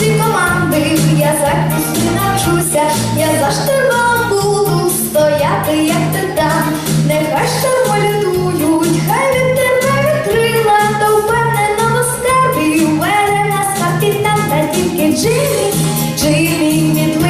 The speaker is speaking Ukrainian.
всі команди, я за кусі навчуся, я за штурмом буду стояти, як ти там, нехай штурмо лютують, хай він тебе вітрила, то впевнено на скарбі, у мене на там та тільки Джимі, Джимі, від